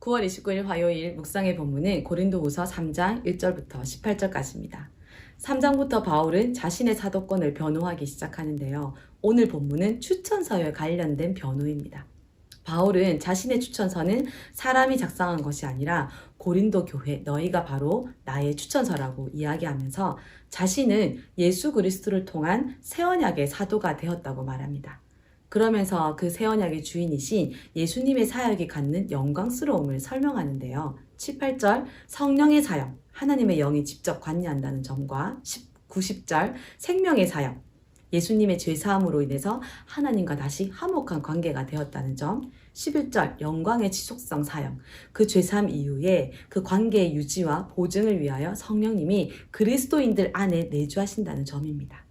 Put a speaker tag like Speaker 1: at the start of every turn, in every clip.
Speaker 1: 9월 29일 화요일 묵상의 본문은 고린도후서 3장 1절부터 18절까지입니다. 3장부터 바울은 자신의 사도권을 변호하기 시작하는데요. 오늘 본문은 추천서에 관련된 변호입니다. 바울은 자신의 추천서는 사람이 작성한 것이 아니라 고린도 교회 너희가 바로 나의 추천서라고 이야기하면서 자신은 예수 그리스도를 통한 새 언약의 사도가 되었다고 말합니다. 그러면서 그 새 언약의 주인이신 예수님의 사역이 갖는 영광스러움을 설명하는데요. 7, 8절 성령의 사역, 하나님의 영이 직접 관여한다는 점과 10, 90절 생명의 사역, 예수님의 죄사함으로 인해서 하나님과 다시 화목한 관계가 되었다는 점, 11절 영광의 지속성 사역, 그 죄사함 이후에 그 관계의 유지와 보증을 위하여 성령님이 그리스도인들 안에 내주하신다는 점입니다.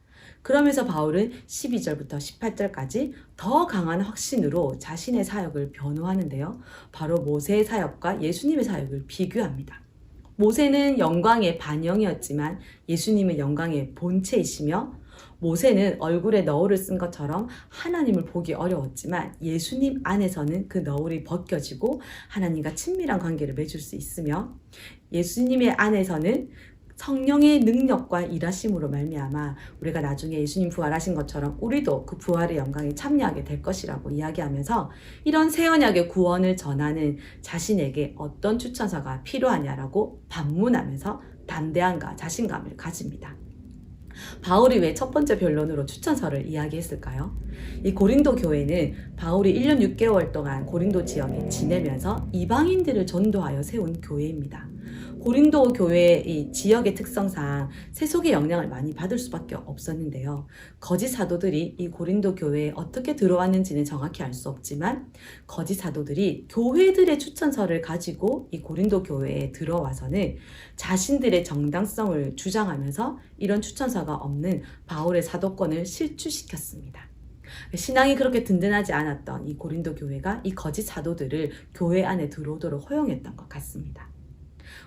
Speaker 1: 그러면서 바울은 12절부터 18절까지 더 강한 확신으로 자신의 사역을 변호하는데요. 바로 모세의 사역과 예수님의 사역을 비교합니다. 모세는 영광의 반영이었지만 예수님은 영광의 본체이시며 모세는 얼굴에 너울을 쓴 것처럼 하나님을 보기 어려웠지만 예수님 안에서는 그 너울이 벗겨지고 하나님과 친밀한 관계를 맺을 수 있으며 예수님의 안에서는 성령의 능력과 일하심으로 말미암아 우리가 나중에 예수님 부활하신 것처럼 우리도 그 부활의 영광에 참여하게 될 것이라고 이야기하면서 이런 새 언약의 구원을 전하는 자신에게 어떤 추천사가 필요하냐라고 반문하면서 담대함과 자신감을 가집니다. 바울이 왜 첫 번째 변론으로 추천서를 이야기했을까요? 이 고린도 교회는 바울이 1년 6개월 동안 고린도 지역에 지내면서 이방인들을 전도하여 세운 교회입니다. 고린도 교회의 이 지역의 특성상 세속의 영향을 많이 받을 수밖에 없었는데요. 거짓 사도들이 이 고린도 교회에 어떻게 들어왔는지는 정확히 알 수 없지만 거짓 사도들이 교회들의 추천서를 가지고 이 고린도 교회에 들어와서는 자신들의 정당성을 주장하면서 이런 추천서가 없는 바울의 사도권을 실추시켰습니다. 신앙이 그렇게 든든하지 않았던 이 고린도 교회가 이 거짓 사도들을 교회 안에 들어오도록 허용했던 것 같습니다.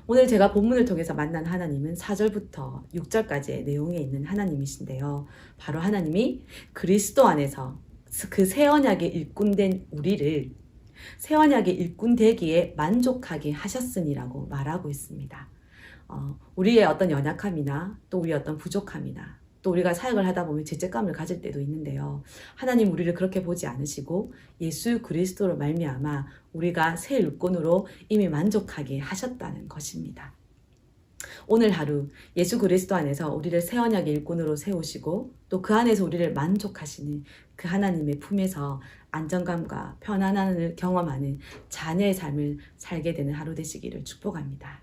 Speaker 1: 오늘 제가 본문을 통해서 만난 하나님은 4절부터 6절까지의 내용에 있는 하나님이신데요. 바로 하나님이 그리스도 안에서 그 새 언약의 일꾼된 우리를 새 언약의 일꾼 되기에 만족하게 하셨으니라고 말하고 있습니다. 어, 우리의 어떤 연약함이나 또 우리의 어떤 부족함이나 또 우리가 사역을 하다 보면 죄책감을 가질 때도 있는데요. 하나님 우리를 그렇게 보지 않으시고 예수 그리스도로 말미암아 우리가 새 일꾼으로 이미 만족하게 하셨다는 것입니다. 오늘 하루 예수 그리스도 안에서 우리를 새 언약의 일꾼으로 세우시고 또 그 안에서 우리를 만족하시는 그 하나님의 품에서 안정감과 편안함을 경험하는 자녀의 삶을 살게 되는 하루 되시기를 축복합니다.